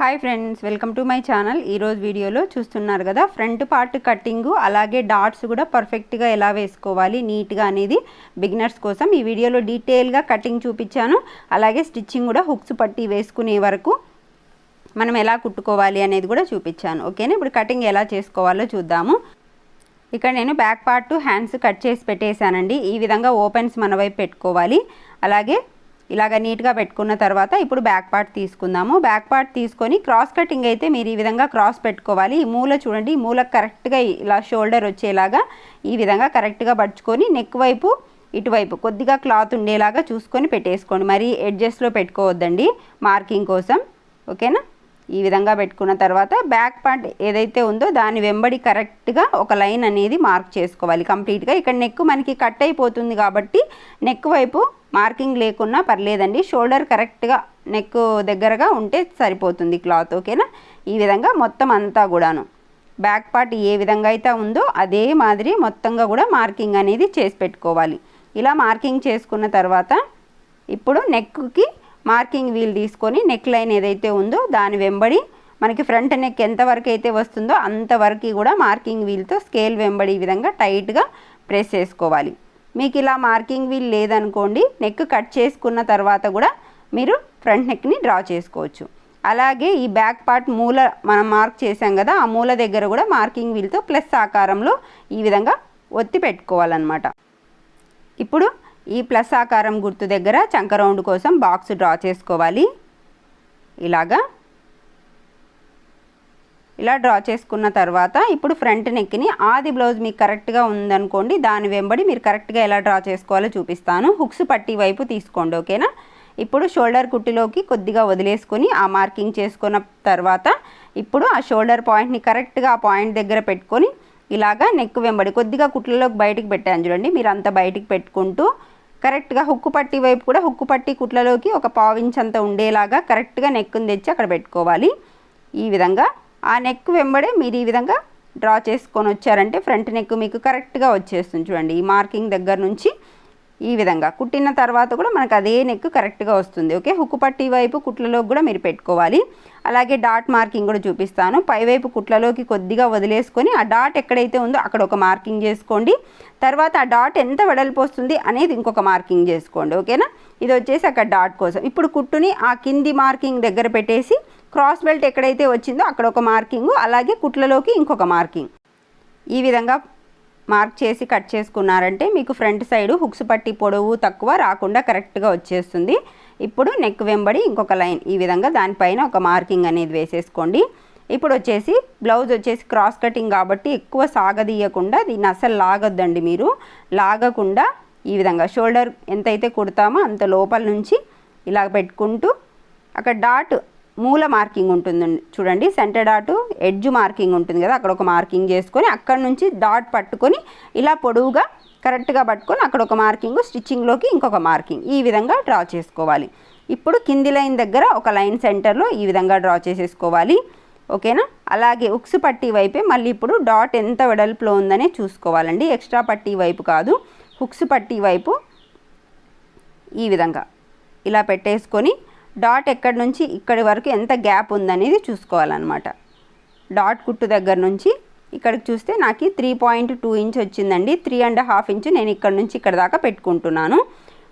Hi friends welcome to my channel ఈరోజు వీడియోలో చూస్తున్నారు కదా ఫ్రంట్ పార్ట్ కటింగు అలాగే డాట్స్ కూడా పర్ఫెక్ట్గా ఎలా వేసుకోవాలి నీట్గా అనేది బిగినర్స్ కోసం ఈ వీడియోలో డీటెయిల్గా కటింగ్ చూపించాను. అలాగే స్టిచ్చింగ్ కూడా హుక్స్ పట్టి వేసుకునే వరకు మనం ఎలా కుట్టుకోవాలి అనేది కూడా చూపించాను. ఓకేనా ఇప్పుడు కటింగ్ ఎలా చేసుకోవాలో చూద్దాము. ఇక్కడ నేను బ్యాక్ పార్ట్ హ్యాండ్స్ కట్ చేసి పెట్టేశానండి. ఈ విధంగా ఓపెన్స్ మన వైపు పెట్టుకోవాలి. అలాగే ఇలాగ నీట్గా పెట్టుకున్న తర్వాత ఇప్పుడు బ్యాక్ పార్ట్ తీసుకుందాము. బ్యాక్ పార్ట్ తీసుకొని క్రాస్ కటింగ్ అయితే మీరు ఈ విధంగా క్రాస్ పెట్టుకోవాలి. ఈ మూల చూడండి ఈ మూల కరెక్ట్గా ఇలా షోల్డర్ వచ్చేలాగా ఈ విధంగా కరెక్ట్గా పడుచుకొని నెక్ వైపు ఇటువైపు కొద్దిగా క్లాత్ ఉండేలాగా చూసుకొని పెట్టేసుకోండి. మరి ఎడ్జస్ట్లో పెట్టుకోవద్దండి మార్కింగ్ కోసం. ఓకేనా? ఈ విధంగా పెట్టుకున్న తర్వాత బ్యాక్ పార్ట్ ఏదైతే ఉందో దాని వెంబడి కరెక్ట్గా ఒక లైన్ అనేది మార్క్ చేసుకోవాలి కంప్లీట్గా. ఇక్కడ నెక్ మనకి కట్ అయిపోతుంది కాబట్టి నెక్ వైపు మార్కింగ్ లేకున్నా పర్లేదండి. షోల్డర్ కరెక్ట్గా నెక్ దగ్గరగా ఉంటే సరిపోతుంది క్లాత్ ఓకేనా? ఈ విధంగా మొత్తం అంతా కూడాను. బ్యాక్ పార్ట్ ఏ విధంగా అయితే ఉందో అదే మాదిరి మొత్తంగా కూడా మార్కింగ్ అనేది చేసి పెట్టుకోవాలి. ఇలా మార్కింగ్ చేసుకున్న తర్వాత ఇప్పుడు నెక్కి మార్కింగ్ వీల్ తీసుకొని నెక్ లైన్ ఏదైతే ఉందో దాని వెంబడి మనకి ఫ్రంట్ నెక్ ఎంతవరకు అయితే వస్తుందో అంతవరకు కూడా మార్కింగ్ వీల్తో స్కేల్ వెంబడి ఈ విధంగా టైట్గా ప్రెస్ చేసుకోవాలి. మీకు ఇలా మార్కింగ్ వీల్ లేదనుకోండి నెక్ కట్ చేసుకున్న తర్వాత కూడా మీరు ఫ్రంట్ నెక్ని డ్రా చేసుకోవచ్చు. అలాగే ఈ బ్యాక్ పార్ట్ మూల మనం మార్క్ చేసాం కదా ఆ మూల దగ్గర కూడా మార్కింగ్ వీల్తో ప్లస్ ఆకారంలో ఈ విధంగా ఒత్తి పెట్టుకోవాలన్నమాట. ఇప్పుడు ఈ ప్లస్ ఆకారం గుర్తు దగ్గర చంక రౌండ్ కోసం బాక్స్ డ్రా చేసుకోవాలి. ఇలాగా. ఇలా డ్రా చేసుకున్న తర్వాత ఇప్పుడు ఫ్రంట్ నెక్ని ఆది బ్లౌజ్ మీకు కరెక్ట్గా ఉందనుకోండి దాని వెంబడి మీరు కరెక్ట్గా ఎలా డ్రా చేసుకోవాలో చూపిస్తాను. హుక్స్ పట్టి వైపు తీసుకోండి ఓకేనా? ఇప్పుడు షోల్డర్ కుట్టిలోకి కొద్దిగా వదిలేసుకొని ఆ మార్కింగ్ చేసుకున్న తర్వాత ఇప్పుడు ఆ షోల్డర్ పాయింట్ని కరెక్ట్గా ఆ పాయింట్ దగ్గర పెట్టుకొని ఇలాగా నెక్ వెంబడి కొద్దిగా కుట్లలోకి బయటికి పెట్టాను చూడండి మీరు అంత బయటికి పెట్టుకుంటూ కరెక్ట్గా హుక్కు పట్టి వైపు కూడా హుక్కు పట్టి కుట్లలోకి ఒక పావించ్ అంత ఉండేలాగా కరెక్ట్గా నెక్కుని తెచ్చి అక్కడ పెట్టుకోవాలి. ఈ విధంగా ఆ నెక్ వెంబడే మీరు ఈ విధంగా డ్రా చేసుకొని వచ్చారంటే ఫ్రంట్ నెక్ మీకు కరెక్ట్గా వచ్చేస్తుంది చూడండి. ఈ మార్కింగ్ దగ్గర నుంచి ఈ విధంగా కుట్టిన తర్వాత కూడా మనకు అదే నెక్ కరెక్ట్గా వస్తుంది ఓకే హుక్కు పట్టి వైపు కుట్లలోకి కూడా మీరు పెట్టుకోవాలి. అలాగే డాట్ మార్కింగ్ కూడా చూపిస్తాను. పైవైపు కుట్లలోకి కొద్దిగా వదిలేసుకొని ఆ డాట్ ఎక్కడైతే ఉందో అక్కడ ఒక మార్కింగ్ చేసుకోండి. తర్వాత ఆ డాట్ ఎంత వెడల్పు వస్తుంది అనేది ఇంకొక మార్కింగ్ చేసుకోండి ఓకేనా ఇది వచ్చేసి అక్కడ డాట్ కోసం. ఇప్పుడు కుట్టుని ఆ కింది మార్కింగ్ దగ్గర పెట్టేసి క్రాస్ బెల్ట్ ఎక్కడైతే వచ్చిందో అక్కడ ఒక మార్కింగ్ అలాగే కుట్లలోకి ఇంకొక మార్కింగ్ ఈ విధంగా మార్క్ చేసి కట్ చేసుకున్నారంటే మీకు ఫ్రంట్ సైడ్ హుక్స్ పట్టి పొడవు తక్కువ రాకుండా కరెక్ట్గా వచ్చేస్తుంది. ఇప్పుడు నెక్ వెంబడి ఇంకొక లైన్ ఈ విధంగా దానిపైన ఒక మార్కింగ్ అనేది వేసేసుకోండి. ఇప్పుడు వచ్చేసి బ్లౌజ్ వచ్చేసి క్రాస్ కటింగ్ కాబట్టి ఎక్కువ సాగదీయకుండా దీన్ని అసలు లాగొద్దండి మీరు. లాగకుండా ఈ విధంగా షోల్డర్ ఎంతైతే కుడతామో అంత లోపల నుంచి ఇలా పెట్టుకుంటూ అక్కడ డాట్ మూల మార్కింగ్ ఉంటుంది చూడండి సెంటర్ డాట్ ఎడ్జ్ మార్కింగ్ ఉంటుంది కదా అక్కడ ఒక మార్కింగ్ చేసుకొని అక్కడ నుంచి డాట్ పట్టుకొని ఇలా పొడవుగా కరెక్ట్గా పట్టుకొని అక్కడ ఒక మార్కింగ్ స్టిచ్చింగ్లోకి ఇంకొక మార్కింగ్ ఈ విధంగా డ్రా చేసుకోవాలి. ఇప్పుడు కింది లైన్ దగ్గర ఒక లైన్ సెంటర్లో ఈ విధంగా డ్రా చేసేసుకోవాలి. ఓకేనా అలాగే ఉక్స్ పట్టీ వైపే మళ్ళీ ఇప్పుడు డాట్ ఎంత వెడల్పులో ఉందనే చూసుకోవాలండి. ఎక్స్ట్రా పట్టీ వైపు కాదు హుక్స్ పట్టీ వైపు ఈ విధంగా. ఇలా పెట్టేసుకొని డాట్ ఎక్కడి నుంచి ఇక్కడి వరకు ఎంత గ్యాప్ ఉందనేది చూసుకోవాలన్నమాట. డాట్ కుట్టు దగ్గర నుంచి ఇక్కడికి చూస్తే నాకు త్రీ పాయింట్ టూ ఇంచ్ వచ్చిందండి. త్రీ అండ్ హాఫ్ ఇంచ్ నేను ఇక్కడ నుంచి ఇక్కడ దాకా పెట్టుకుంటున్నాను.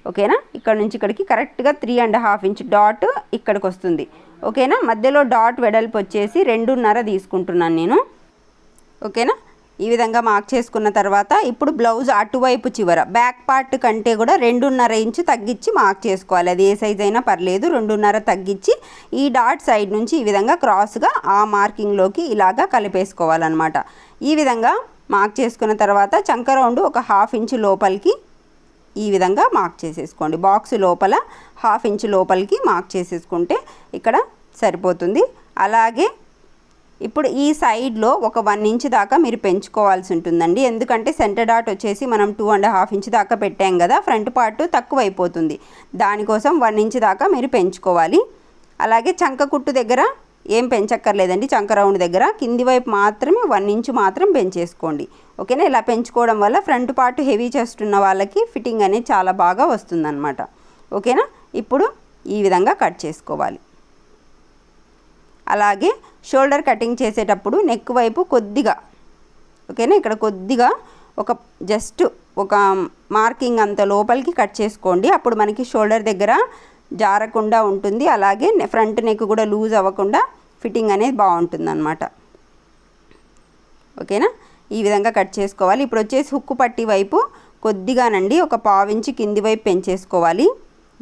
ఓకేనా? ఇక్కడ నుంచి ఇక్కడికి కరెక్ట్గా three and half inch dot ఇక్కడికి వస్తుంది. ఓకేనా? మధ్యలో డాట్ వెడల్పు వచ్చేసి రెండున్నర తీసుకుంటున్నాను నేను. ఓకేనా? ఈ విధంగా మార్క్ చేసుకున్న తర్వాత ఇప్పుడు బ్లౌజ్ అటువైపు చివర బ్యాక్ పార్ట్ కంటే కూడా రెండున్నర ఇంచు తగ్గించి మార్క్ చేసుకోవాలి. అది ఏ సైజ్ అయినా పర్లేదు రెండున్నర తగ్గించి ఈ డాట్ సైడ్ నుంచి ఈ విధంగా క్రాస్గా ఆ మార్కింగ్లోకి ఇలాగా కలిపేసుకోవాలన్నమాట. ఈ విధంగా మార్క్ చేసుకున్న తర్వాత చంక రౌండ్ ఒక హాఫ్ ఇంచు లోపలికి ఈ విధంగా మార్క్ చేసేసుకోండి. బాక్స్ లోపల హాఫ్ ఇంచ్ లోపలికి మార్క్ చేసేసుకుంటే ఇక్కడ సరిపోతుంది. అలాగే ఇప్పుడు ఈ సైడ్లో ఒక వన్ ఇంచ్ దాకా మీరు పెంచుకోవాల్సి ఉంటుందండి. ఎందుకంటే సెంటర్ డాట్ వచ్చేసి మనం టూ అండ్ హాఫ్ ఇంచ్ దాకా పెట్టాం కదా ఫ్రంట్ పార్ట్ తక్కువ అయిపోతుంది దానికోసం వన్ ఇంచ్ దాకా మీరు పెంచుకోవాలి. అలాగే చంక కుట్టు దగ్గర ఏం పెంచక్కర్లేదండి చంక రౌండ్ దగ్గర. కింది వైపు మాత్రమే వన్ ఇంచ్ మాత్రం పెంచేసుకోండి. ఓకేనా? ఇలా పెంచుకోవడం వల్ల ఫ్రంట్ పార్ట్ హెవీ చెస్ట్ ఉన్న వాళ్ళకి ఫిట్టింగ్ అనేది చాలా బాగా వస్తుందన్నమాట. ఓకేనా? ఇప్పుడు ఈ విధంగా కట్ చేసుకోవాలి. అలాగే షోల్డర్ కటింగ్ చేసేటప్పుడు నెక్ వైపు కొద్దిగా ఓకేనా? ఇక్కడ కొద్దిగా ఒక జస్ట్ ఒక మార్కింగ్ అంత లోపలికి కట్ చేసుకోండి. అప్పుడు మనకి షోల్డర్ దగ్గర జారకుండా ఉంటుంది. అలాగే ఫ్రంట్ నెక్ కూడా లూజ్ అవ్వకుండా ఫిట్టింగ్ అనేది బాగుంటుంది అనమాట ఓకేనా? ఈ విధంగా కట్ చేసుకోవాలి. ఇప్పుడు వచ్చేసి హుక్కు పట్టి వైపు కొద్దిగానండి. ఒక పావించి కింది వైపు పెంచేసుకోవాలి.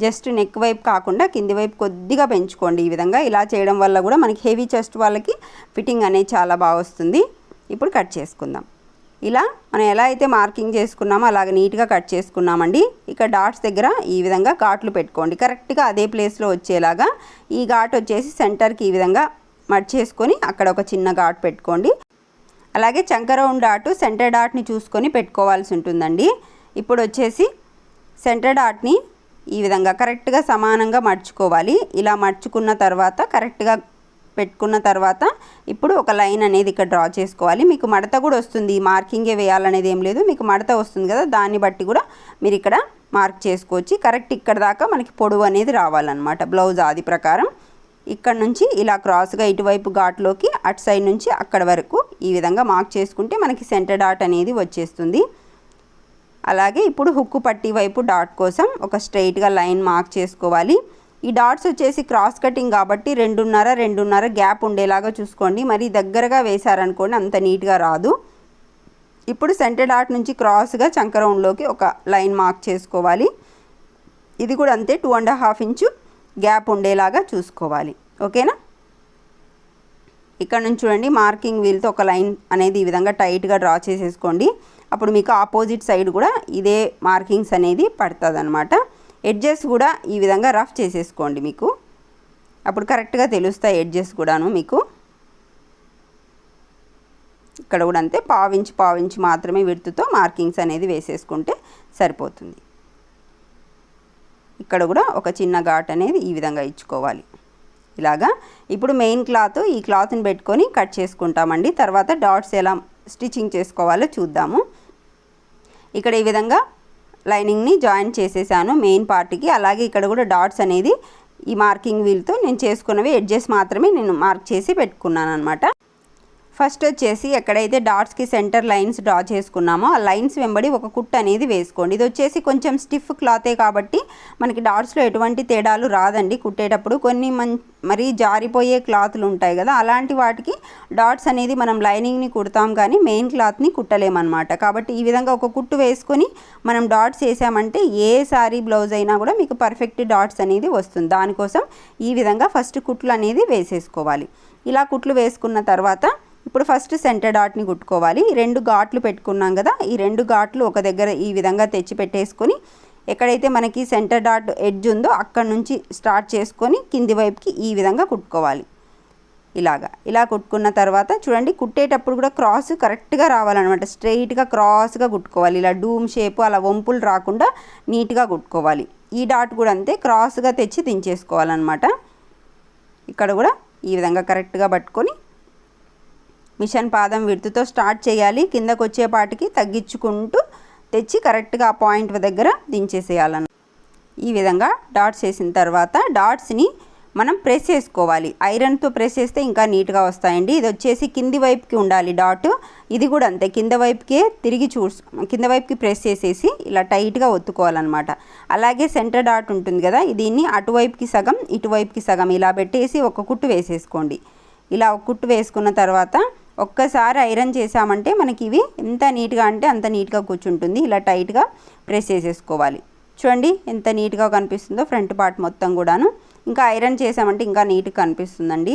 జస్ట్ నెక్ వైపు కాకుండా కింది వైపు కొద్దిగా పెంచుకోండి. ఈ విధంగా ఇలా చేయడం వల్ల కూడా మనకి హెవీ చెస్ట్ వాళ్ళకి ఫిట్టింగ్ అనేది చాలా బాగా వస్తుంది. ఇప్పుడు కట్ చేసుకుందాం. ఇలా మనం ఎలా అయితే మార్కింగ్ చేసుకున్నామో అలాగ నీట్గా కట్ చేసుకున్నామండి. ఇక్కడ డాట్స్ దగ్గర ఈ విధంగా ఘాట్లు పెట్టుకోండి. కరెక్ట్గా అదే ప్లేస్లో వచ్చేలాగా ఈ ఘాట్ వచ్చేసి సెంటర్కి ఈ విధంగా మడ్ చేసుకొని అక్కడ ఒక చిన్న ఘాట్ పెట్టుకోండి. అలాగే చంకరౌండ్ డాటు సెంటర్ డాట్ని చూసుకొని పెట్టుకోవాల్సి ఉంటుందండి. ఇప్పుడు వచ్చేసి సెంటర్ డాట్ని ఈ విధంగా కరెక్ట్గా సమానంగా మడుచుకోవాలి. ఇలా మడుచుకున్న తర్వాత కరెక్ట్గా పెట్టుకున్న తర్వాత ఇప్పుడు ఒక లైన్ అనేది ఇక్కడ డ్రా చేసుకోవాలి. మీకు మడత కూడా వస్తుంది. మార్కింగే వేయాలనేది ఏం లేదు. మీకు మడత వస్తుంది కదా దాన్ని బట్టి కూడా మీరు ఇక్కడ మార్క్ చేసుకోవచ్చు. కరెక్ట్ ఇక్కడ దాకా మనకి పొడవు అనేది రావాలన్నమాట. బ్లౌజ్ ఆది ప్రకారం. ఇక్కడ నుంచి ఇలా క్రాస్గా ఇటువైపు ఘాట్లోకి అటు సైడ్ నుంచి అక్కడ వరకు ఈ విధంగా మార్క్ చేసుకుంటే మనకి సెంటర్ డాట్ అనేది వచ్చేస్తుంది. అలాగే ఇప్పుడు హుక్కు పట్టి వైపు డాట్ కోసం ఒక స్ట్రైట్గా లైన్ మార్క్ చేసుకోవాలి. ఈ డాట్స్ వచ్చేసి క్రాస్ కటింగ్ కాబట్టి రెండున్నర రెండున్నర గ్యాప్ ఉండేలాగా చూసుకోండి. మరి దగ్గరగా వేశారనుకోండి అంత నీట్గా రాదు. ఇప్పుడు సెంటర్ డాట్ నుంచి క్రాస్గా చంకరౌండ్లోకి ఒక లైన్ మార్క్ చేసుకోవాలి. ఇది కూడా అంతే two and half inch gap ఉండేలాగా చూసుకోవాలి. ఓకేనా ఇక్కడ నుంచి చూడండి మార్కింగ్ వీల్తో ఒక లైన్ అనేది ఈ విధంగా టైట్గా డ్రా చేసేసుకోండి. అప్పుడు మీకు ఆపోజిట్ సైడ్ కూడా ఇదే మార్కింగ్స్ అనేది పడుతుంది అనమాట ఎడ్జెస్ కూడా ఈ విధంగా రఫ్ చేసేసుకోండి మీకు. అప్పుడు కరెక్ట్గా తెలుస్తాయి ఎడ్జెస్ కూడాను మీకు. ఇక్కడ కూడా అంతే పావించి పావించి మాత్రమే విడుతుతో మార్కింగ్స్ అనేది వేసేసుకుంటే సరిపోతుంది. ఇక్కడ కూడా ఒక చిన్న ఘాట్ అనేది ఈ విధంగా ఇచ్చుకోవాలి. ఇలాగా ఇప్పుడు మెయిన్ క్లాత్ ఈ క్లాత్ని పెట్టుకొని కట్ చేసుకుంటామండి. తర్వాత డాట్స్ ఎలా స్టిచ్చింగ్ చేసుకోవాలో చూద్దాము. ఇక్కడ ఈ విధంగా లైనింగ్ని జాయిన్ చేసేసాను మెయిన్ పార్ట్కి. అలాగే ఇక్కడ కూడా డాట్స్ అనేది ఈ మార్కింగ్ వీల్తో నేను చేసుకున్నవి ఎడ్జెస్ మాత్రమే నేను మార్క్ చేసి పెట్టుకున్నాను అనమాట ఫస్ట్ వచ్చేసి ఎక్కడైతే డాట్స్కి సెంటర్ లైన్స్ డ్రా చేసుకున్నామో ఆ లైన్స్ వెంబడి ఒక కుట్ అనేది వేసుకోండి. ఇది వచ్చేసి కొంచెం స్టిఫ్ క్లాతే కాబట్టి మనకి డాట్స్లో ఎటువంటి తేడాలు రాదండి. కుట్టేటప్పుడు కొన్ని మన్ మరీ జారిపోయే క్లాత్లు ఉంటాయి కదా అలాంటి వాటికి డాట్స్ అనేది మనం లైనింగ్ని కుడతాం కానీ మెయిన్ క్లాత్ని కుట్టలేమన్నమాట. కాబట్టి ఈ విధంగా ఒక కుట్టు వేసుకొని మనం డాట్స్ వేసామంటే ఏ సారీ బ్లౌజ్ అయినా కూడా మీకు పర్ఫెక్ట్ డాట్స్ అనేది వస్తుంది. దానికోసం ఈ విధంగా ఫస్ట్ కుట్లు అనేది వేసేసుకోవాలి. ఇలా కుట్లు వేసుకున్న తర్వాత ఇప్పుడు ఫస్ట్ సెంటర్ డాట్ని కుట్టుకోవాలి. రెండు ఘాట్లు పెట్టుకున్నాం కదా ఈ రెండు ఘాట్లు ఒక దగ్గర ఈ విధంగా తెచ్చి పెట్టేసుకొని ఎక్కడైతే మనకి సెంటర్ డాట్ ఎడ్జ్ ఉందో అక్కడ నుంచి స్టార్ట్ చేసుకొని కింది వైపుకి ఈ విధంగా కుట్టుకోవాలి. ఇలాగా ఇలా కుట్టుకున్న తర్వాత చూడండి కుట్టేటప్పుడు కూడా క్రాస్ కరెక్ట్గా రావాలన్నమాట. స్ట్రైట్గా క్రాస్గా కుట్టుకోవాలి. ఇలా డూమ్ షేపు అలా వంపులు రాకుండా నీట్గా కుట్టుకోవాలి. ఈ డాట్ కూడా అంతే క్రాస్గా తెచ్చి దించేసుకోవాలన్నమాట. ఇక్కడ కూడా ఈ విధంగా కరెక్ట్గా పట్టుకొని మిషన్ పాదం విడుతుతో స్టార్ట్ చేయాలి. కిందకు వచ్చేపాటికి తగ్గించుకుంటూ తెచ్చి కరెక్ట్గా ఆ పాయింట్ దగ్గర దించేసేయాలన్న. ఈ విధంగా డాట్స్ వేసిన తర్వాత డాట్స్ని మనం ప్రెస్ చేసుకోవాలి. ఐరన్తో ప్రెస్ చేస్తే ఇంకా నీట్గా వస్తాయండి. ఇది వచ్చేసి కింది వైపుకి ఉండాలి డాట్. ఇది కూడా అంతే. కింద వైపుకే తిరిగి చూ కింద వైపుకి ప్రెస్ చేసేసి ఇలా టైట్గా ఒత్తుకోవాలన్నమాట. అలాగే సెంటర్ డాట్ ఉంటుంది కదా దీన్ని అటువైపుకి సగం ఇటువైపుకి సగం ఇలా పెట్టేసి ఒక కుట్టు వేసేసుకోండి. ఇలా ఒక కుట్టు వేసుకున్న తర్వాత ఒక్కసారి ఐరన్ చేసామంటే మనకి ఇవి ఎంత నీట్గా అంటే అంత నీట్గా కూర్చుంటుంది. ఇలా టైట్గా ప్రెస్ చేసేసుకోవాలి. చూడండి ఎంత నీట్గా కనిపిస్తుందో ఫ్రంట్ పార్ట్ మొత్తం కూడాను. ఇంకా ఐరన్ చేసామంటే ఇంకా నీట్గా కనిపిస్తుందండి.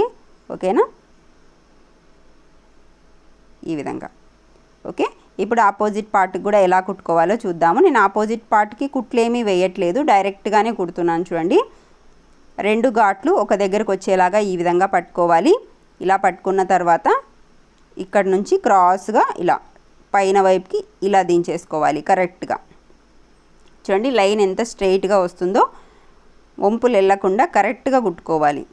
ఓకేనా? ఈ విధంగా. ఓకే? ఇప్పుడు ఆపోజిట్ పార్ట్కి కూడా ఎలా కుట్టుకోవాలో చూద్దాము. నేను ఆపోజిట్ పార్ట్కి కుట్లేమీ వేయట్లేదు. డైరెక్ట్గానే కుడుతున్నాను చూడండి. రెండు ఘాట్లు ఒక దగ్గరకు వచ్చేలాగా ఈ విధంగా పట్టుకోవాలి. ఇలా పట్టుకున్న తర్వాత ఇక్కడ నుంచి క్రాస్గా ఇలా పైన వైపుకి ఇలా దించేసుకోవాలి కరెక్ట్గా. చూడండి లైన్ ఎంత స్ట్రైట్గా వస్తుందో వంపులు వెళ్ళకుండా కరెక్ట్గా కుట్టుకోవాలి.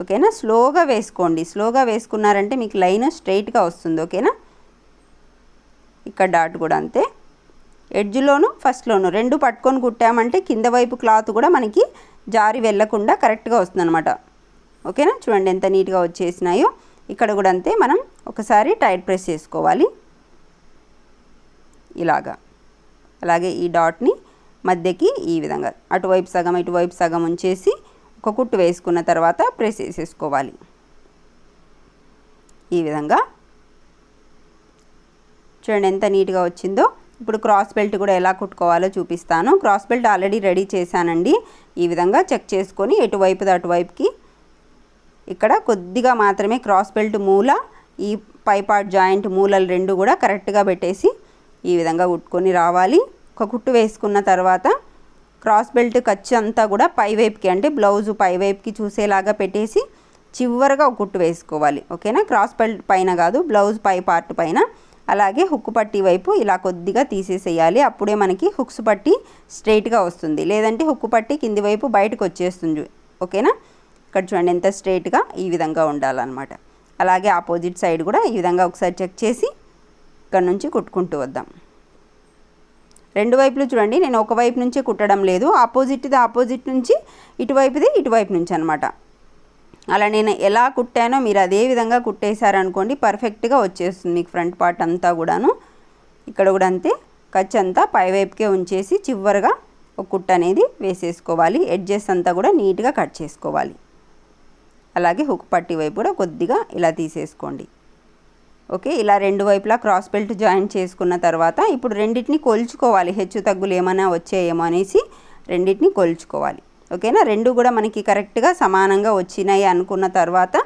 ఓకేనా? స్లోగా వేసుకోండి. స్లోగా వేసుకున్నారంటే మీకు లైన్ స్ట్రైట్గా వస్తుంది. ఓకేనా? ఇక్కడ డాట్ కూడా అంతే. ఎడ్జ్లోను ఫస్ట్లోను రెండు పట్టుకొని కుట్టామంటే కింద వైపు క్లాత్ కూడా మనకి జారి వెళ్ళకుండా కరెక్ట్గా వస్తుంది అనమాట ఓకేనా? చూడండి ఎంత నీట్గా వచ్చేసినాయో. ఇక్కడ కూడా అంతే మనం ఒకసారి టైట్ ప్రెస్ చేసుకోవాలి. ఇలాగా. అలాగే ఈ డాట్ని మధ్యకి ఈ విధంగా అటువైపు సగం ఇటువైపు సగం ఉంచేసి ఒక కుట్టు వేసుకున్న తర్వాత ప్రెస్ చేసేసుకోవాలి. ఈ విధంగా. చూడండి ఎంత నీట్గా వచ్చిందో. ఇప్పుడు క్రాస్ బెల్ట్ కూడా ఎలా కుట్టుకోవాలో చూపిస్తాను. క్రాస్ బెల్ట్ ఆల్రెడీ రెడీ చేశానండి. ఈ విధంగా చెక్ చేసుకొని ఎటువైపుది అటువైపుకి ఇక్కడ కొద్దిగా మాత్రమే క్రాస్ బెల్ట్ మూల ఈ పైపార్ట్ జాయింట్ మూలలు రెండు కూడా కరెక్ట్గా పెట్టేసి ఈ విధంగా కుట్టుకొని రావాలి. ఒక కుట్టు వేసుకున్న తర్వాత క్రాస్ బెల్ట్ ఖర్చు అంతా కూడా పై వైపుకి అంటే బ్లౌజు పై వైపుకి చూసేలాగా పెట్టేసి చివరగా ఒక కుట్టు వేసుకోవాలి. ఓకేనా క్రాస్ బెల్ట్ పైన కాదు బ్లౌజ్ పై పార్ట్ పైన. అలాగే హుక్కు పట్టి వైపు ఇలా కొద్దిగా తీసేసేయాలి. అప్పుడే మనకి హుక్స్ పట్టి స్ట్రైట్గా వస్తుంది. లేదంటే హుక్కు పట్టి కింది వైపు బయటకు వచ్చేస్తుంది. ఓకేనా ఇక్కడ చూడండి ఎంత స్ట్రైట్గా ఈ విధంగా ఉండాలన్నమాట. అలాగే ఆపోజిట్ సైడ్ కూడా ఈ విధంగా ఒకసారి చెక్ చేసి ఇక్కడ నుంచి కుట్టుకుంటూ వద్దాం. రెండు వైపులు చూడండి నేను ఒక వైపు నుంచే కుట్టడం లేదు. ఆపోజిట్ది ఆపోజిట్ నుంచి ఇటువైపుది ఇటువైపు నుంచి అనమాట అలా నేను ఎలా కుట్టానో మీరు అదే విధంగా కుట్టేశారనుకోండి పర్ఫెక్ట్గా వచ్చేస్తుంది మీకు ఫ్రంట్ పార్ట్ అంతా కూడాను. ఇక్కడ కూడా అంతే ఖర్చు అంతా పైవైపుకే ఉంచేసి చివరిగా ఒక కుట్ట అనేది వేసేసుకోవాలి. ఎడ్జెస్ అంతా కూడా నీట్గా కట్ చేసుకోవాలి. అలాగే హుక్ పట్టి వైపు కూడా కొద్దిగా ఇలా తీసేసుకోండి. ఓకే ఇలా రెండు వైపులా క్రాస్ బెల్ట్ జాయిన్ చేసుకున్న తర్వాత ఇప్పుడు రెండింటిని కొలుచుకోవాలి. హెచ్చు తగ్గులు ఏమైనా వచ్చాయేమో అనేసి రెండింటిని కొలుచుకోవాలి. ఓకేనా? రెండు కూడా మనకి కరెక్ట్గా సమానంగా వచ్చినాయి అనుకున్న తర్వాత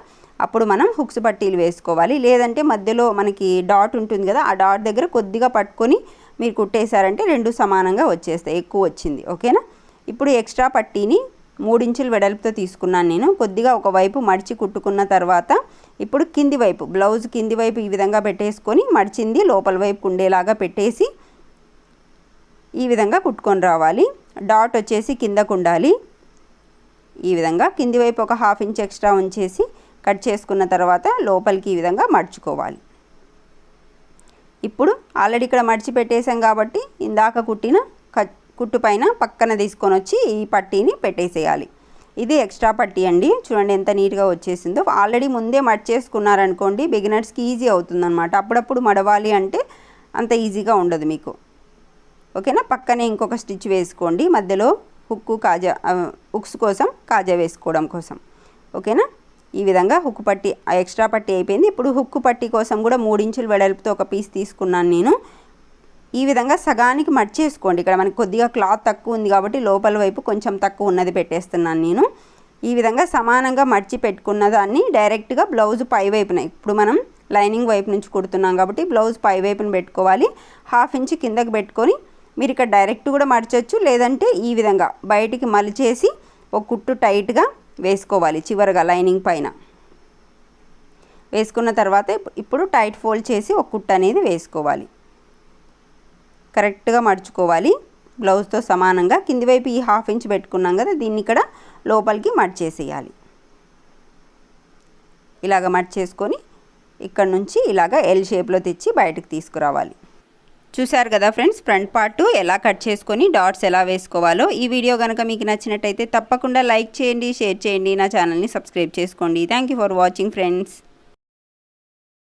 అప్పుడు మనం హుక్స్ పట్టీలు వేసుకోవాలి. లేదంటే మధ్యలో మనకి డాట్ ఉంటుంది కదా ఆ డాట్ దగ్గర కొద్దిగా పట్టుకొని మీరు కుట్టేశారంటే రెండు సమానంగా వచ్చేస్తాయి. ఎక్కువ వచ్చింది. ఓకేనా? ఇప్పుడు ఎక్స్ట్రా పట్టీని మూడించులు వెడల్పుతో తీసుకున్నాను నేను. కొద్దిగా ఒకవైపు మడిచి కుట్టుకున్న తర్వాత ఇప్పుడు కింది వైపు బ్లౌజ్ కింది వైపు ఈ విధంగా పెట్టేసుకొని మడిచింది లోపల వైపు ఉండేలాగా పెట్టేసి ఈ విధంగా కుట్టుకొని రావాలి. డాట్ వచ్చేసి కిందకు ఉండాలి ఈ విధంగా కింది వైపు ఒక హాఫ్ ఇంచ్ ఎక్స్ట్రా ఉంచేసి కట్ చేసుకున్న తర్వాత లోపలికి ఈ విధంగా మడుచుకోవాలి. ఇప్పుడు ఆల్రెడీ ఇక్కడ మడిచి పెట్టేశాం కాబట్టి ఇందాక కుట్టిన కుట్టు పైన పక్కన తీసుకొని వచ్చి ఈ పట్టీని పెట్టేసేయాలి. ఇది ఎక్స్ట్రా పట్టీ అండి. చూడండి ఎంత నీట్గా వచ్చేసిందో. ఆల్రెడీ ముందే మడిచేసుకున్నారనుకోండి బిగినర్స్కి ఈజీ అవుతుందన్నమాట. అప్పుడప్పుడు మడవాలి అంటే అంత ఈజీగా ఉండదు మీకు. ఓకేనా? పక్కనే ఇంకొక స్టిచ్ వేసుకోండి. మధ్యలో హుక్కు కాజా హుక్స్ కోసం కాజా వేసుకోవడం కోసం. ఓకేనా? ఈ విధంగా హుక్కు పట్టి ఎక్స్ట్రా పట్టి అయిపోయింది. ఇప్పుడు హుక్కు పట్టి కోసం కూడా మూడించులు వెడల్పుతో ఒక పీస్ తీసుకున్నాను నేను. ఈ విధంగా సగానికి మర్చేసుకోండి ఇక్కడ మనకి కొద్దిగా క్లాత్ తక్కువ ఉంది కాబట్టి లోపల వైపు కొంచెం తక్కువ ఉన్నది పెట్టేస్తున్నాను నేను. ఈ విధంగా సమానంగా మర్చి పెట్టుకున్న దాన్ని డైరెక్ట్గా బ్లౌజ్ పై వైపున ఇప్పుడు మనం లైనింగ్ వైపు నుంచి కుడుతున్నాం కాబట్టి బ్లౌజ్ పై వైపున పెట్టుకోవాలి. హాఫ్ ఇంచ్ కిందకి పెట్టుకొని మీరు ఇక్కడ డైరెక్ట్ కూడా మడచచ్చు లేదంటే ఈ విధంగా బయటికి మలిచేసి ఒక కుట్టు టైట్గా వేసుకోవాలి చివరగా లైనింగ్ పైన. వేసుకున్న తర్వాత ఇప్పుడు టైట్ ఫోల్డ్ చేసి ఒక కుట్టు అనేది వేసుకోవాలి. కరెక్ట్గా మడుచుకోవాలి. బ్లౌజ్తో సమానంగా కింది వైపు ఈ హాఫ్ ఇంచ్ పెట్టుకున్నాం కదా దీన్ని ఇక్కడ లోపలికి మడిచేసేయాలి ఇలాగ మడిచేసుకొని ఇక్కడ నుంచి ఇలాగ ఎల్ షేప్లో తెచ్చి బయటకు తీసుకురావాలి. చూశారు కదా ఫ్రెండ్స్ ఫ్రంట్ పార్ట్ ఎలా కట్ చేసుకొని డాట్స్ ఎలా వేసుకోవాలో. ఈ వీడియో కనుక మీకు నచ్చినట్టయితే తప్పకుండా లైక్ చేయండి షేర్ చేయండి. నా ఛానల్ని సబ్స్క్రైబ్ చేసుకోండి. Thank you for watching friends